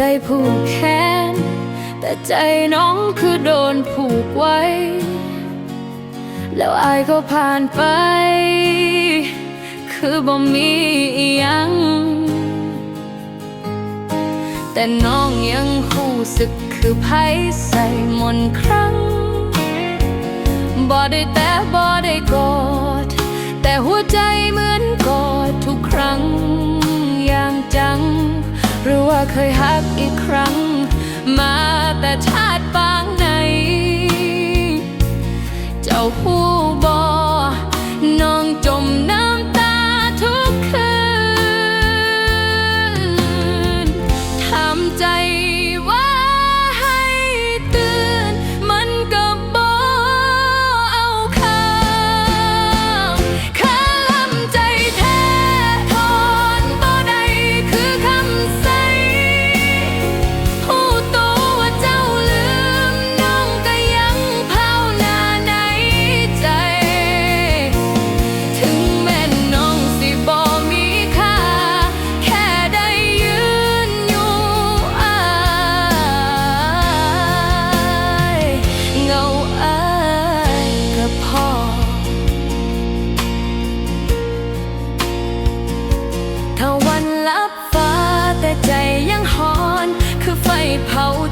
ได้ผูกแขน แต่ใจน้องคือโดนผูกไว้ แล้วอายก็ผ่านไป คือบ่มีอิหยัง แต่น้องยังหูสึกคือไพ่ใส่มนครั้ง บ่ได้แต่บ่ได้กอด แต่หัวใจมือ เคยฮักอีกครั้ง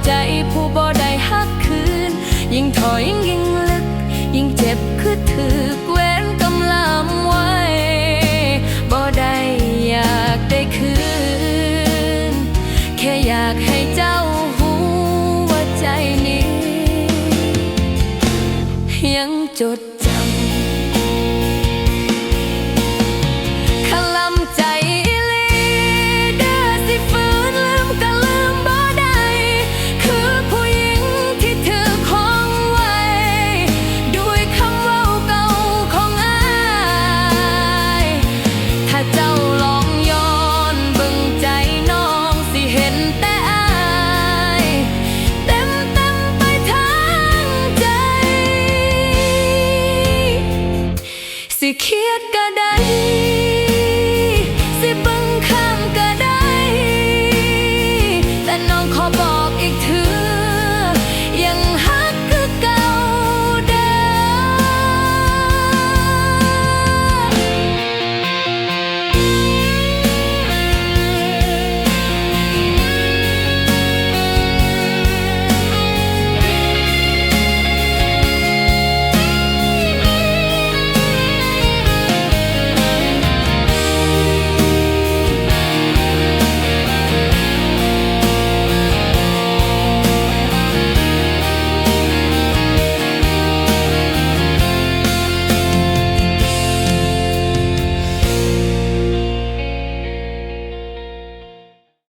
ใจผู้บ่ได้ฮักคืน ยิ่งถอยยิ่งลึก ยิ่งเจ็บคือถือเว้นกำลำไว้บ่ได้อยากได้คืน แค่อยากให้เจ้าหูว่าใจนี้ ยังจด สิเคียดกระได้